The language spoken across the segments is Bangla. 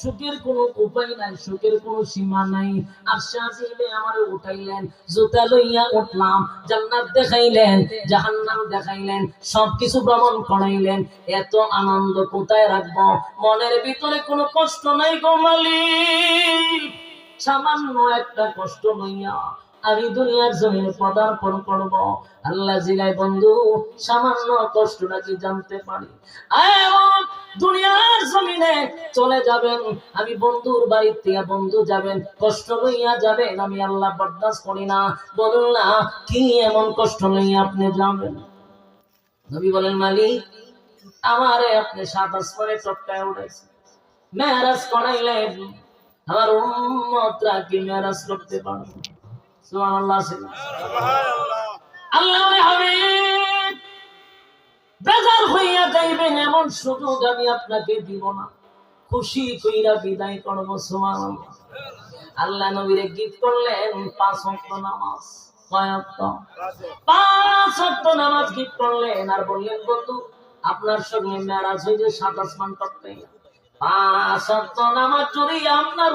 সুখের কোনো উপায় নাই, সুখের কোনো সীমা নাই। আর শাহিলে আমার উঠাইলেন, জুতা লইয়া উঠলাম, জান্নাত দেখাইলেন, জাহান্নাম দেখাইলেন, সবকিছু ভ্রমণ করাইলেন। এত আনন্দ কোথায় রাখব? মনের ভিতরে কোনো কষ্ট নাই গো সামান্য একটা কষ্ট লইয়া আমি দুনিয়ার জমিনে পদার্পণ করব। আল্লাহ জিলাই বন্ধু, সামান্য কষ্টটা কি জানতে পারি? আয় দুনিয়ার জমিনে চলে যাবেন। আমি বন্ধুর থেকে বন্ধু যাবেন, কষ্ট লইয়া যাবেন, আমি আল্লাহ বরদাস্ত করি না। বলুন না, কি এমন কষ্ট লইয়া আপনি যাবেন? নবী বলেন, মালিক, আমারে আপনি সাত আসমানে টপকায় উঠেছে মেরাজ করাইলেন। আমার উম্মতরা কি মেরাজ করতে পারবে? সুবহানাল্লাহ আল্লাহ হাবিব। যাইবেন এমন সুযোগ আমি আপনাকে দিব না। খুশি কইরা বিদায় করব, সুবহানাল্লাহ। আল্লাহ নবীরে গীত করলেন, পাঁচ ওয়াক্ত নামাজ আর বললেন, বন্ধু, আপনার সঙ্গে মেরাজ হয়ে। যে ওয়াক্ত নামাজ যদি আপনার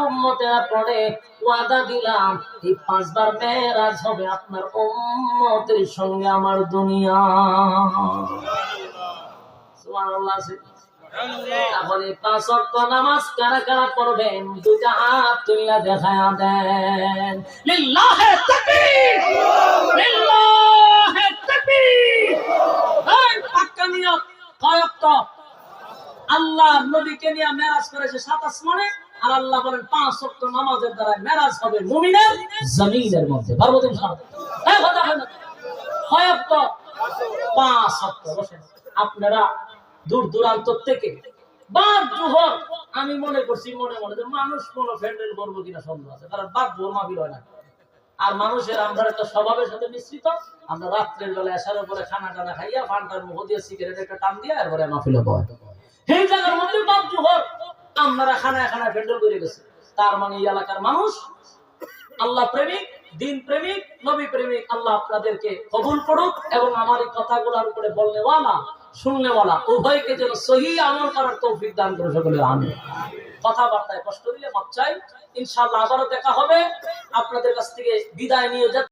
পড়ে, ওয়াদা দিলাম, এই পাঁচবার মেরাজ হবে আপনার উম্মতের সঙ্গে আমার দুনিয়া। তাহলে পাঁচ ওয়াক্ত নামাজ কারা কারা পড়বেন? হাত দেন। আল্লাহ নবীকে নিয়ে মেরাজ করেছে সাত আসমানে, আর আল্লাহ বলেন পাঁচ ওয়াক্ত নামাজের দ্বারা মেরাজ হবে মুমিনের জমিনের মধ্যে। পারব তো ইনশাআল্লাহ? এই কথা হয় পাঁচ ওয়াক্ত। বসেন। আপনারা দূর দূরান্ত থেকে। বাদ জোহর, আমি মনে করছি, মনে মনে যে মানুষ কোন ফ্যান্ডেল করব কিনা সন্দেহ আছে। কারণ বাদ জোহর মাহফিল হয় না। আর মানুষের আমরা একটা স্বভাবের সাথে মিশ্রিত। আমরা রাত্রের বেলা আসার উপরে খানা টানা খাইয়া ফান্টার মুখ দিয়ে সিগারেট একটা টান দিয়া এরপরে মাহফিলে বয়। সেই জায়গার মধ্যে বাদ জোহর আমরা খানায় ফ্যান্ডেল করে তার মানে এই এলাকার মানুষ, আল্লাহ প্রেমিক, দিন প্রেমিক, নবী প্রেমিক, আল্লাহ আপনাদেরকে কবুল করুক এবং আমার এই কথাগুলোর উপরে বলনেওয়ালা শুননেওয়ালা উভয়কে যেন সহি আমল করার তৌফিক দান করে সকলে আমি কথাবার্তায় কষ্ট দিলে মাপ চাই। ইনশাল্লাহ আবারও দেখা হবে। আপনাদের কাছ থেকে বিদায় নিয়ে